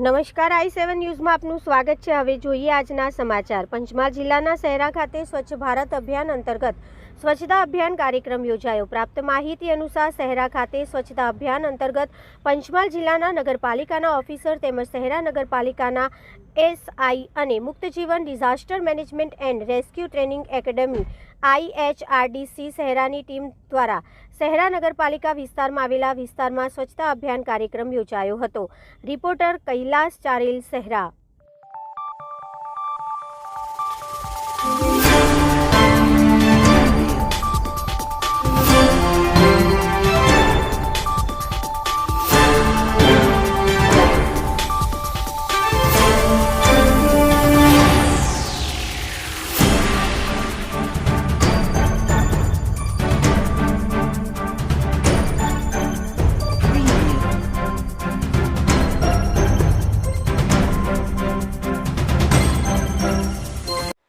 નમસ્કાર, આઈ સેવન ન્યૂઝમાં આપનું સ્વાગત છે. હવે જોઈએ આજના સમાચાર. પંચમહાલ જિલ્લાના શહેરા ખાતે સ્વચ્છ ભારત અભિયાન અંતર્ગત સ્વચ્છતા અભિયાન કાર્યક્રમ યોજાયો. પ્રાપ્ત માહિતી અનુસાર શહેરા ખાતે સ્વચ્છતા અભિયાન અંતર્ગત પંચમહાલ જિલ્લાના નગરપાલિકાના ઓફિસર તેમજ શહેરા નગરપાલિકાના એસઆઈ અને Mukt Jivan disaster management and rescue training academy IHRDC શહેરાની team દ્વારા શહેરા નગરપાલિકા વિસ્તારમાં આવેલા વિસ્તારમાં સ્વચ્છતા અભિયાન કાર્યક્રમ યોજાયો હતો. રિપોર્ટર કૈલાસ ચારેલ શહેરા